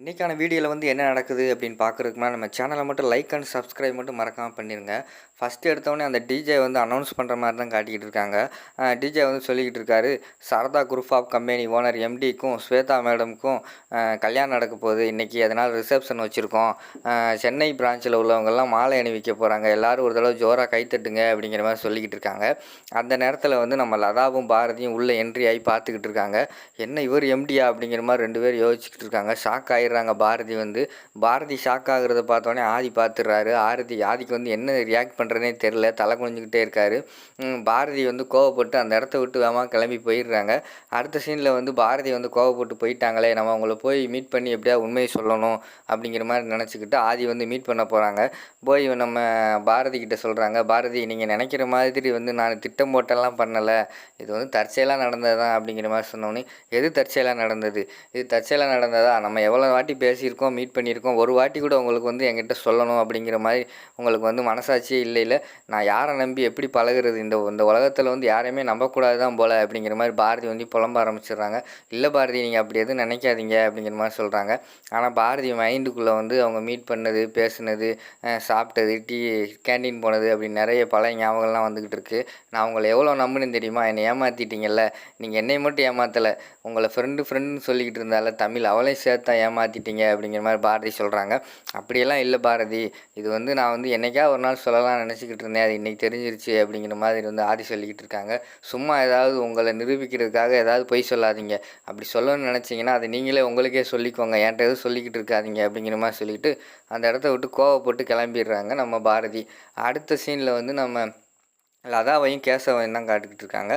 இன்றைக்கான வீடியோவில் வந்து என்ன நடக்குது அப்படின்னு பார்க்குறதுக்குனா நம்ம சேனலை மட்டும் லைக் அண்ட் சப்ஸ்கிரைப் மட்டும் மறக்காமல் பண்ணிடுங்க ஃபஸ்ட்டு எடுத்தோடனே அந்த டிஜே வந்து அனௌன்ஸ் பண்ணுற மாதிரி தான் காட்டிக்கிட்டு இருக்காங்க. டிஜே வந்து சொல்லிக்கிட்டு இருக்காரு Sharada group of company owner எம்டிக்கும் Swetha மேடமுக்கும் கல்யாணம் நடக்க போகுது. இன்றைக்கி அதனால் ரிசப்ஷன் வச்சுருக்கோம். சென்னை பிரான்ச்சில் உள்ளவங்கெல்லாம் மாலை அணிவிக்க போகிறாங்க எல்லோரும் ஒரு தடவை ஜோராக கைத்தட்டுங்க அப்படிங்கிற மாதிரி சொல்லிக்கிட்டு இருக்காங்க. அந்த நேரத்தில் வந்து நம்ம லதாவும் பாரதியும் உள்ளே என்ட்ரி ஆகி பார்த்துக்கிட்டு இருக்காங்க. என்ன இவர் எம்டியா அப்படிங்கிற மாதிரி ரெண்டு பேர் யோசிச்சுக்கிட்டு இருக்காங்க. ஷாக் ஆகி ஆயிடுறாங்க. பாரதி வந்து பாரதி ஷாக் ஆகுறத பார்த்தோன்னே ஆதி பார்த்துடுறாரு ஆரதி ஆதிக்கு வந்து என்ன ரியாக்ட் பண்ணுறதுனே தெரில தலை குனிஞ்சிக்கிட்டே இருக்காரு. பாரதி வந்து கோவப்பட்டு அந்த இடத்த விட்டு வேகமாக கிளம்பி போயிடுறாங்க. அடுத்த சீனில் வந்து பாரதி வந்து கோவப்பட்டு போயிட்டாங்களே நம்ம அவங்கள போய் மீட் பண்ணி எப்படியா உண்மையை சொல்லணும் அப்படிங்கிற மாதிரி நினச்சிக்கிட்டு ஆதி வந்து மீட் பண்ண போகிறாங்க போய் நம்ம பாரதி கிட்ட சொல்கிறாங்க பாரதி நீங்கள் நினைக்கிற மாதிரி வந்து நான் திட்டம் போட்டெல்லாம் பண்ணலை. இது வந்து தற்செயலாக நடந்தது தான் அப்படிங்கிற மாதிரி சொன்னோன்னே எது தற்செயலாக நடந்தது? இது தற்செயலாக நடந்ததா? நம்ம எவ்வளோ வாட்டி பேசியிருக்கோம் மீட் பண்ணியிருக்கோம். ஒரு வாட்டி கூட உங்களுக்கு வந்து என்கிட்ட சொல்லணும் அப்படிங்கிற மாதிரி உங்களுக்கு வந்து மனசாட்சியே இல்லை இல்லை. நான் யாரை நம்பி எப்படி பழகுறது? இந்த இந்த உலகத்தில் வந்து யாரையுமே நம்பக்கூடாது தான் போல் அப்படிங்கிற மாதிரி பாரதி வந்து புலம்ப ஆரம்பிச்சிடுறாங்க. இல்லை பாரதி நீங்கள் அப்படி எதுவும் நினைக்காதீங்க அப்படிங்கிற மாதிரி சொல்கிறாங்க ஆனால் பாரதி மைண்டுக்குள்ளே வந்து அவங்க மீட் பண்ணது பேசுனது சாப்பிட்டது டீ கேண்டீன் போனது அப்படி நிறைய பழைய ஞாபகம்லாம் வந்துக்கிட்டு இருக்குது நான் உங்களை எவ்வளோ நம்புனேன்னு தெரியுமா? என்னை ஏமாற்றிட்டீங்கல்ல நீங்கள் என்னை மட்டும் ஏமாற்றலை உங்களை ஃப்ரெண்டு ஃப்ரெண்டுன்னு சொல்லிக்கிட்டு இருந்தால தமிழ் அவளையும் சேர்த்தா மாற்றிட்டீங்க அப்படிங்கிற மாதிரி பாரதி சொல்கிறாங்க அப்படியெல்லாம் இல்லை பாரதி. இது வந்து நான் வந்து என்னைக்கா ஒரு நாள் சொல்லலாம் நினச்சிக்கிட்டு இருந்தேன். அது இன்றைக்கி தெரிஞ்சிருச்சு அப்படிங்கிற மாதிரி வந்து ஆதி சொல்லிக்கிட்டு இருக்காங்க. சும்மா ஏதாவது உங்களை நிரூபிக்கிறதுக்காக ஏதாவது பொய் சொல்லாதீங்க. அப்படி சொல்லணும்னு நினச்சிங்கன்னா அதை நீங்களே உங்களுக்கே சொல்லிக்கோங்க. என்கிட்ட எதுவும் சொல்லிக்கிட்டு இருக்காதீங்க அப்படிங்கிற மாதிரி சொல்லிட்டு அந்த இடத்த விட்டு கோவப்பட்டு கிளம்பிடுறாங்க நம்ம பாரதி. அடுத்த சீனில் வந்து நம்ம லதாவையும் கேசவையும் தான் காட்டுக்கிட்டு இருக்காங்க.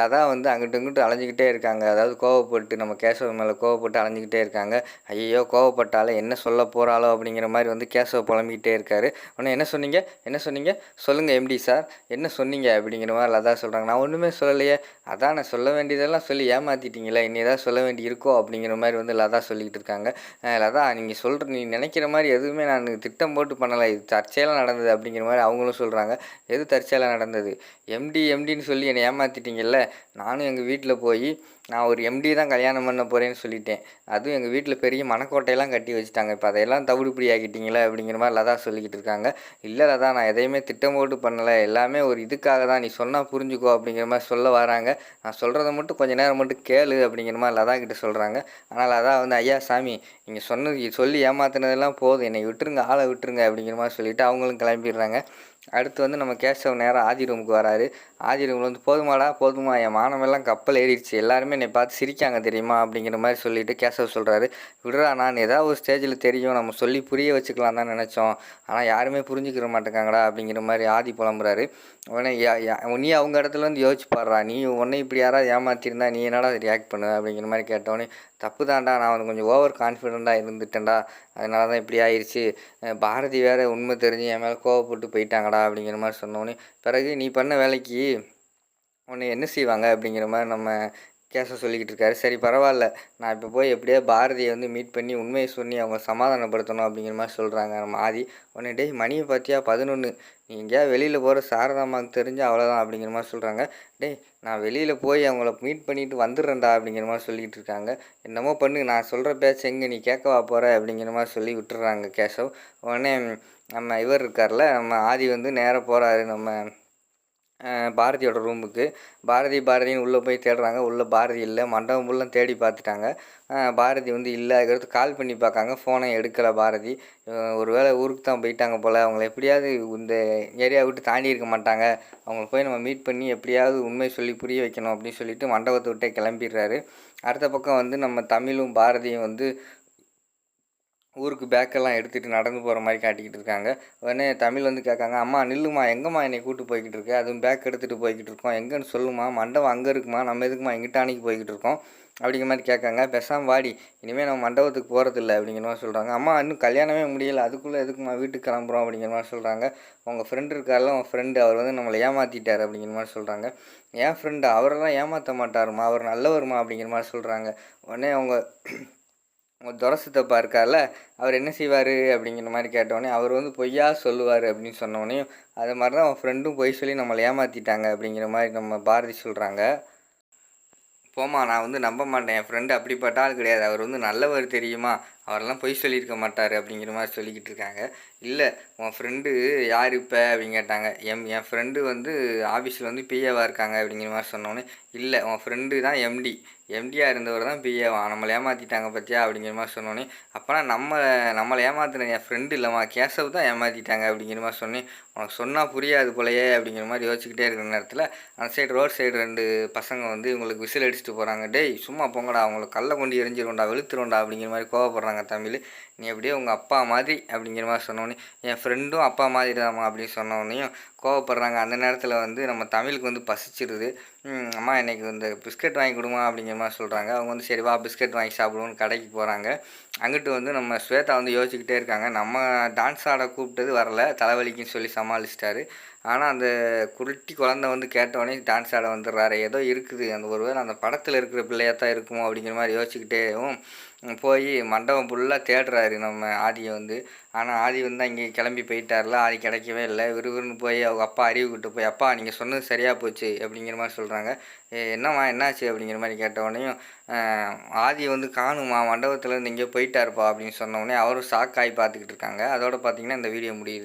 லதா வந்து அங்கிட்டு இங்கிட்டு அலைஞ்சிக்கிட்டே இருக்காங்க. அதாவது கோவப்பட்டு நம்ம கேசவ மேலே கோவப்பட்டு அலைஞ்சிக்கிட்டே இருக்காங்க. ஐயோ கோவப்பட்டாலே என்ன சொல்ல போகிறாளோ அப்படிங்கிற மாதிரி வந்து கேசவ புலம்பிக்கிட்டே இருக்காரு. உடனே என்ன சொன்னீங்க? என்ன சொன்னீங்க? சொல்லுங்கள் எம்டி சார். என்ன சொன்னீங்க? அப்படிங்கிற மாதிரி லதா சொல்கிறாங்க நான் ஒன்றுமே சொல்லலையே. அதான் நான் சொல்ல வேண்டியதெல்லாம் சொல்லி ஏமாற்றிட்டீங்களே இனி ஏதாவது சொல்ல வேண்டி இருக்கோ அப்படிங்கிற மாதிரி வந்து லதா சொல்லிக்கிட்டு இருக்காங்க. லதா நீங்கள் சொல்கிற நீ நினைக்கிற மாதிரி எதுவுமே நான் திட்டம் போட்டு பண்ணலை. இது தற்செயலாக நடந்தது அப்படிங்கிற மாதிரி அவங்களும் சொல்கிறாங்க எது தற்செயலாக நடந்தது? எம்டி எம்டின்னு சொல்லி என்னை ஏமாற்றிட்டீங்கல்ல நானும் எங்கள் வீட்டில் போய் நான் ஒரு எம்டி தான் கல்யாணம் பண்ண போகிறேன்னு சொல்லிட்டேன். அதுவும் எங்கள் வீட்டில் பெரிய மனக்கோட்டையெல்லாம் கட்டி வச்சுட்டாங்க. இப்போ அதையெல்லாம் தவிடுபடி ஆக்கிட்டீங்களே அப்படிங்கிற மாதிரி லதா சொல்லிக்கிட்டு இருக்காங்க. இல்லை லதா நான் எதையுமே திட்டம் போட்டு பண்ணலை. எல்லாமே ஒரு இதுக்காக தான். நீ சொன்னால் புரிஞ்சுக்கோ அப்படிங்கிற மாதிரி சொல்ல வராங்க. நான் சொல்கிறத மட்டும் கொஞ்ச நேரம் மட்டும் கேளு அப்படிங்கிற மாதிரி லதா கிட்ட சொல்கிறாங்க ஆனால் லதா வந்து ஐயா சாமி நீங்கள் சொன்னது சொல்லி ஏமாத்தினதெல்லாம் போதும். என்னை விட்டுருங்க ஆளை விட்டுருங்க அப்படிங்கிற மாதிரி சொல்லிவிட்டு அவங்களும் கிளம்பிடுறாங்க. அடுத்து வந்து நம்ம கேஷவ் நேராக ஆதி ரூமுக்கு வராரு. ஆதி உங்களுக்கு வந்து போதுமாடா போதுமா என் மானமெல்லாம் கப்பல் ஏறிடுச்சு. எல்லாருமே என்னை பார்த்து சிரிக்காங்க தெரியுமா? அப்படிங்கிற மாதிரி சொல்லிட்டு கேசவ் சொல்கிறாரு விடுறா நான் ஏதாவது ஒரு ஸ்டேஜில் தெரியும். நம்ம சொல்லி புரிய வச்சுக்கலாம் தான் நினச்சோம். ஆனால் யாருமே புரிஞ்சுக்கிற மாட்டேங்காங்கடா அப்படிங்கிற மாதிரி ஆதி புலம்புறாரு. உடனே நீ அவங்க இடத்துல வந்து யோசிச்சு பாடுறா நீ உன்னை இப்படி யாராவது ஏமாத்திருந்தா நீ என்னடா ரியாக்ட் பண்ணுவ? அப்படிங்கிற மாதிரி கேட்டோன்னே தப்பு தான்டா. நான் வந்து கொஞ்சம் ஓவர் கான்ஃபிடெண்ட்டாக இருந்துட்டேன்டா. அதனால தான் இப்படி ஆயிடுச்சு பாரதி வேறு உண்மை தெரிஞ்சு என் மேலே கோவப்பட்டு போயிட்டாங்கடா அப்படிங்கிற மாதிரி சொன்னோன்னே பிறகு நீ பண்ண வேலைக்கு உன்னை என்ன செய்வாங்க அப்படிங்கிற மாதிரி நம்ம கேஸை சொல்லிக்கிட்டு இருக்காரு. சரி பரவாயில்ல. நான் இப்போ போய் எப்படியோ பாரதியை வந்து மீட் பண்ணி உண்மையை சொல்லி அவங்க சமாதானப்படுத்தணும் அப்படிங்கிற மாதிரி சொல்கிறாங்க நம்ம ஆதி உடனே டேய் மணியை பார்த்தியா? பதினொன்று நீ எங்கேயா வெளியில் போகிற சாரதாமாவுக்கு தெரிஞ்சு அவ்வளோதான் அப்படிங்கிற மாதிரி சொல்கிறாங்க டேய் நான் வெளியில் போய் அவங்கள மீட் பண்ணிட்டு வந்துடுறேன்டா அப்படிங்கிற மாதிரி சொல்லிக்கிட்டு இருக்காங்க. என்னமோ பண்ணு நான் சொல்கிற பேச்சு எங்கே நீ கேட்கவா போகிற அப்படிங்கிற மாதிரி சொல்லி விட்டுறாங்க கேசவ். உடனே நம்ம இவர் இருக்கார்ல நம்ம ஆதி வந்து நேராக போகிறாரு நம்ம பாரதியோட ரூமுக்கு. பாரதி பாரதின்னு உள்ளே போய் தேடுறாங்க. உள்ளே பாரதி இல்லை. மண்டபம் ஃபுல்லாக தேடி பார்த்துட்டாங்க பாரதி வந்து இல்லை அதுக்கடுத்து கால் பண்ணி பார்க்காங்க ஃபோனை எடுக்கலை பாரதி. ஒரு வேளை ஊருக்கு தான் போயிட்டாங்க போல். அவங்கள எப்படியாவது இந்த ஏரியா விட்டு தாண்டி இருக்க மாட்டாங்க. அவங்கள போய் நம்ம மீட் பண்ணி எப்படியாவது உண்மை சொல்லி புரிய வைக்கணும் அப்படின்னு சொல்லிட்டு மண்டபத்தை விட்டே கிளம்பிடுறாரு. அடுத்த பக்கம் வந்து நம்ம தமிழும் பாரதியும் வந்து ஊருக்கு பேக்கெல்லாம் எடுத்துகிட்டு நடந்து போகிற மாதிரி காட்டிக்கிட்டு இருக்காங்க. உடனே தமிழ் வந்து கேட்காங்க அம்மா நில்லுமா எங்கம்மா என்னை கூட்டு போய்கிட்டு இருக்கு? அதுவும் பேக் எடுத்துகிட்டு போய்கிட்டு இருக்கோம். எங்கன்னு சொல்லுமா மண்டபம் அங்கே இருக்குமா? நம்ம எதுக்குமா எங்கிட்டானிக்கு போய்கிட்டு இருக்கோம்? அப்படிங்கிற மாதிரி கேட்காங்க. பெசாம் வாடி இனிமேல் நம்ம மண்டபத்துக்கு போகிறதில்ல அப்படிங்கிற மாதிரி சொல்கிறாங்க அம்மா இன்னும் கல்யாணமே முடியல. அதுக்குள்ளே எதுக்குமா வீட்டுக்கு கிளம்புறோம்? அப்படிங்கிற மாதிரி சொல்கிறாங்க உங்கள் ஃப்ரெண்டு இருக்கார்ல உங்கள் ஃப்ரெண்டு அவர் வந்து நம்மளை ஏமாற்றிட்டார் அப்படிங்கிற மாதிரி சொல்கிறாங்க என் ஃப்ரெண்டு அவரெல்லாம் ஏமாற்ற மாட்டாருமா அவர் நல்லவருமா அப்படிங்கிற மாதிரி சொல்கிறாங்க உடனே அவங்க உங்கள் துரசத்தப்பா இருக்கார்ல அவர் என்ன செய்வார் அப்படிங்கிற மாதிரி கேட்டோடனே அவர் வந்து பொய்யா சொல்லுவார் அப்படின்னு சொன்னோடனே அது மாதிரி தான் அவன் ஃப்ரெண்டும் பொய் சொல்லி நம்மளை ஏமாற்றிட்டாங்க அப்படிங்கிற மாதிரி நம்ம பாரதி சொல்கிறாங்க போமா நான் வந்து நம்ப மாட்டேன். என் ஃப்ரெண்டு அப்படிப்பட்ட ஆள் கிடையாது. அவர் வந்து நல்லவர் தெரியுமா? அவரெல்லாம் பொய் சொல்லியிருக்க மாட்டார் அப்படிங்கிற மாதிரி சொல்லிக்கிட்டு இருக்காங்க. இல்லை உன் ஃப்ரெண்டு யார் இப்போ அப்படின்னு கேட்டாங்க. எம் என் ஃப்ரெண்டு வந்து ஆஃபீஸில் வந்து பிஏவாக இருக்காங்க அப்படிங்கிற மாதிரி சொன்னோன்னே இல்லை உன் ஃப்ரெண்டு தான் எம்டி எம்டியாக இருந்தவர் தான் பிஏவா நம்மளை ஏமாற்றிட்டாங்க பார்த்தியா அப்படிங்கிற மாதிரி சொன்னோன்னே அப்போனா நம்ம நம்மளை ஏமாத்தின என் ஃப்ரெண்டு இல்லைம்மா கேசவ் தான் ஏமாற்றிட்டாங்க அப்படிங்கிற மாதிரி சொன்னேன் உனக்கு சொன்னால் புரியாது போலையே அப்படிங்கிற மாதிரி யோசிச்சுக்கிட்டே இருக்கிற நேரத்தில் அந்த சைடு ரோட் சைடு ரெண்டு பசங்க வந்து இவங்களுக்கு விசில் அடிச்சுட்டு போகிறாங்க டேய் சும்மா போங்கடா அவங்களுக்கு கல்லை கொண்டு எரிஞ்சிருவோண்டா வெளுத்துருவோண்டா அப்படிங்கிற மாதிரி கோவப்படுறாங்க தமிழ். நீ அப்படியே உங்கள் அப்பா மாதிரி அப்படிங்கிற மாதிரி சொன்னோன்னே என் ஃப்ரெண்டும் அப்பா மாதிரி தாம்மா அப்படின்னு சொன்னோடனையும் கோவப்படுறாங்க. அந்த நேரத்தில் வந்து நம்ம தமிழுக்கு வந்து பசிச்சிருது. அம்மா இன்றைக்கி இந்த பிஸ்கட் வாங்கி கொடுமா அப்படிங்கிற மாதிரி சொல்கிறாங்க அவங்க வந்து சரி வா பிஸ்கட் வாங்கி சாப்பிடுவோம்னு கடைக்கு போகிறாங்க அங்கிட்டு வந்து நம்ம ஸ்வேதா வந்து யோசிச்சுக்கிட்டே இருக்காங்க. நம்ம டான்ஸ் ஆட கூப்பிட்டது வரல. தலைவலிக்குன்னு சொல்லி சமாளிச்சிட்டாரு. ஆனால் அந்த குருட்டி குழந்தை வந்து கேட்டவொடனே டான்ஸ் ஆட வந்துடுறாரு. ஏதோ இருக்குது. அந்த ஒருவேளை அந்த படத்தில் இருக்கிற பிள்ளையாக தான் இருக்குமோ அப்படிங்கிற மாதிரி யோசிச்சுக்கிட்டேவும் போய் மண்டபம் ஃபுல்லாக தேடுறாரு நம்ம ஆதியை வந்து. ஆனால் ஆதி வந்து அங்கே கிளம்பி போயிட்டார்ல. ஆதி கிடைக்கவே இல்லை. விறுவிறுன்னு போய் அவங்க அப்பா அறிவு போய் அப்பா நீங்கள் சொன்னது சரியாக போச்சு அப்படிங்கிற மாதிரி சொல்கிறாங்க என்னம்மா என்னாச்சு? அப்படிங்கிற மாதிரி கேட்டவொடனையும் ஆதி வந்து காணுமா மண்டபத்தில் இருந்து எங்கேயோ போயிட்டாருப்பா அப்படின்னு சொன்ன உடனே அவரும் ஷாக் ஆகி பார்த்துக்கிட்டு இருக்காங்க. அதோட பார்த்தீங்கன்னா இந்த வீடியோ முடியுது.